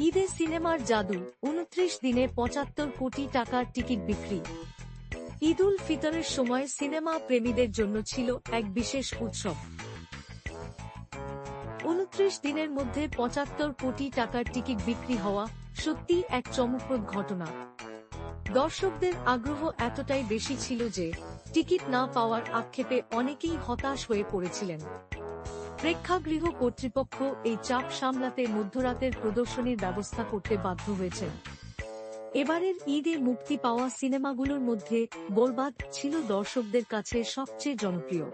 ঈদে সিনেমার জাদু, উনত্রিশ দিনে পঁচাত্তর কোটি টাকার টিকিট বিক্রি। ঈদুল ফিতরের সময় সিনেমা প্রেমীদের জন্য ছিল এক বিশেষ উৎসব। উনত্রিশ দিনের মধ্যে পঁচাত্তর কোটি টাকার টিকিট বিক্রি হওয়া সত্যি এক চমকপ্রদ ঘটনা। দর্শকদের আগ্রহ এতটাই বেশি ছিল যে টিকিট না পাওয়ার আক্ষেপে অনেকেই হতাশ হয়ে পড়েছিলেন। প্রেক্ষাগৃহ কর্তৃপক্ষ এই চাপ সামলাতে মধ্যরাতের প্রদর্শনীর ব্যবস্থা করতে বাধ্য হয়েছেন এবারের ঈদে মুক্তি পাওয়া সিনেমাগুলোর মধ্যে বোলবাদ ছিল দর্শকদের কাছে সবচেয়ে জনপ্রিয়।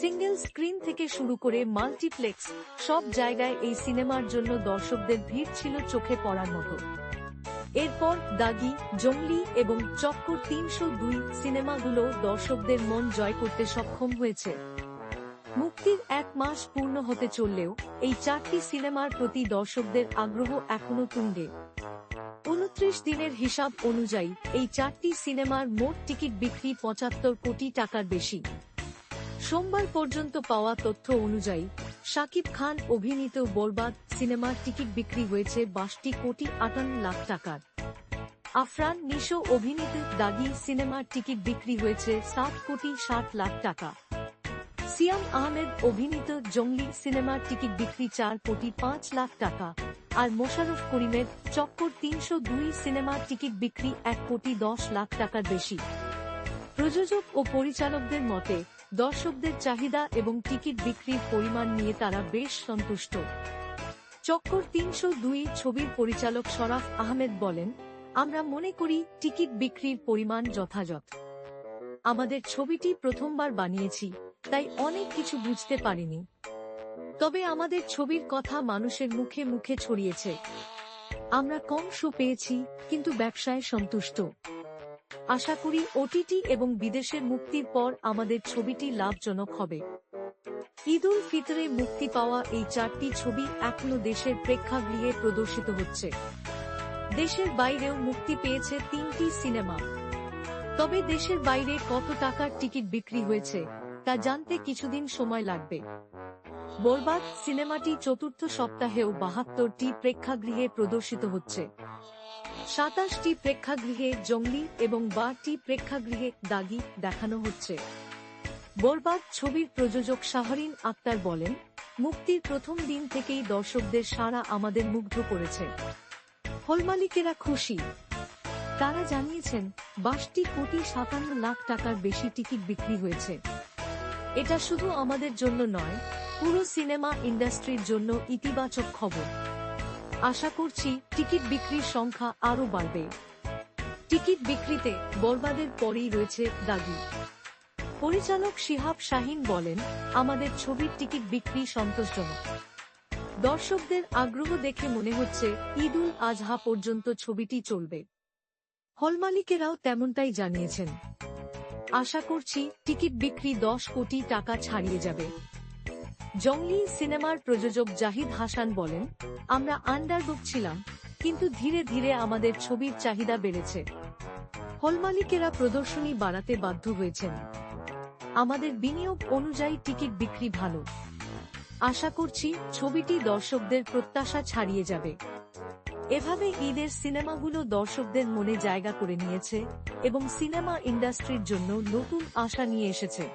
সিঙ্গেল স্ক্রিন থেকে শুরু করে মাল্টিপ্লেক্স, সব জায়গায় এই সিনেমার জন্য দর্শকদের ভিড় ছিল চোখে পড়ার মতো। এরপর দাগি, জঙ্গলি এবং চক্কর তিনশো দুই সিনেমাগুলো দর্শকদের মন জয় করতে সক্ষম হয়েছে। মুক্তির এক মাস পূর্ণ হতে চললেও, এই চারটি সিনেমার প্রতি দর্শকদের আগ্রহ এখনও তুঙ্গে। উনত্রিশ দিনের হিসাব অনুযায়ী, এই চারটি সিনেমার মোট টিকিট বিক্রি পঁচাত্তর কোটি টাকার বেশি। সোমবার পর্যন্ত পাওয়া তথ্য অনুযায়ী, শাকিব খান অভিনীত বরবাদ সিনেমার টিকিট বিক্রি হয়েছে বাষট্টি কোটি আটান্ন লাখ টাকার। আফরান নিশো অভিনীত দাগি সিনেমার টিকিট বিক্রি হয়েছে সাত কোটি ষাট লাখ টাকা। সিয়াম আহমেদ অভিনীত জঙ্গলি সিনেমার টিকিট বিক্রি চার কোটি পাঁচ লাখ টাকা, আর মোশাররফ করিমের চক্কর তিনশো দুই সিনেমার টিকিট বিক্রি এক কোটি দশ লাখ টাকার বেশি। প্রযোজক ও পরিচালকদের মতে, দর্শকদের চাহিদা এবং টিকিট বিক্রির পরিমাণ নিয়ে তারা বেশ সন্তুষ্ট। চক্কর তিনশো দুই ছবির পরিচালক শরাফ আহমেদ বলেন, আমরা মনে করি টিকিট বিক্রির পরিমাণ যথাযথ। আমাদের ছবিটি প্রথমবার বানিয়েছি তাই অনেক কিছু বুঝতে পারিনি। তবে আমাদের ছবির কথা মানুষের মুখে মুখে ছড়িয়েছে। আমরা কম শো পেয়েছি, কিন্তু ব্যবসায় সন্তুষ্ট। আশা করি ওটিটি এবং বিদেশের মুক্তির পর আমাদের ছবিটি লাভজনক হবে। ঈদ উল ফিতরে মুক্তি পাওয়া এই চারটি ছবি এখনও দেশের প্রেক্ষাগৃহে প্রদর্শিত হচ্ছে। দেশের বাইরেও মুক্তি পেয়েছে তিনটি সিনেমা। তবে দেশের বাইরে কত টাকার টিকিট বিক্রি হয়েছে? তা জানতে কিছুদিন সময় লাগবে। বরবাদ সিনেমাটি চতুর্থ সপ্তাহেও বাহাত্তরটি প্রেক্ষাগৃহে প্রদর্শিত হচ্ছে। সাতাশটি প্রেক্ষাগৃহে জঙ্গলি এবং বারটি প্রেক্ষাগৃহে দাগি দেখানো হচ্ছে। বরবাদ ছবির প্রযোজক শাহরিন আক্তার বলেন, মুক্তির প্রথম দিন থেকেই দর্শকদের সারা আমাদের মুগ্ধ করেছে। হল মালিকেরা খুশি। তারা জানিয়েছেন, বাসটি কোটি সাতান্ন লাখ টাকার বেশি টিকিট বিক্রি হয়েছে। এটা শুধু আমাদের জন্য নয়, পুরো সিনেমা ইন্ডাস্ট্রির জন্য ইতিবাচক খবর। আশা করছি টিকিট বিক্রির সংখ্যা আরও বাড়বে। টিকিট বিক্রিতে বরবাদের পরেই রয়েছে দাগি। পরিচালক শিহাব শাহিন বলেন, আমাদের ছবির টিকিট বিক্রি সন্তোষজনক। দর্শকদের আগ্রহ দেখে মনে হচ্ছে ঈদ উল আজহা পর্যন্ত ছবিটি চলবে। হল মালিকেরাও তেমনটাই জানিয়েছেন। আশা করছি টিকিট বিক্রি দশ কোটি টাকা ছাড়িয়ে যাবে। জঙ্গলি সিনেমার প্রযোজক জাহিদ হাসান বলেন, আমরা আন্ডারডুক ছিলাম, কিন্তু ধীরে ধীরে আমাদের ছবির চাহিদা বেড়েছে। হল মালিকেরা প্রদর্শনী বাড়াতে বাধ্য হয়েছেন। আমাদের বিনিয়োগ অনুযায়ী টিকিট বিক্রি ভালো। আশা করছি ছবিটি দর্শকদের প্রত্যাশা ছাড়িয়ে যাবে। এভাবে ঈদের সিনেমাগুলো দর্শকদের মনে জায়গা করে নিয়েছে এবং সিনেমা ইন্ডাস্ট্রির জন্য নতুন আশা নিয়ে এসেছে।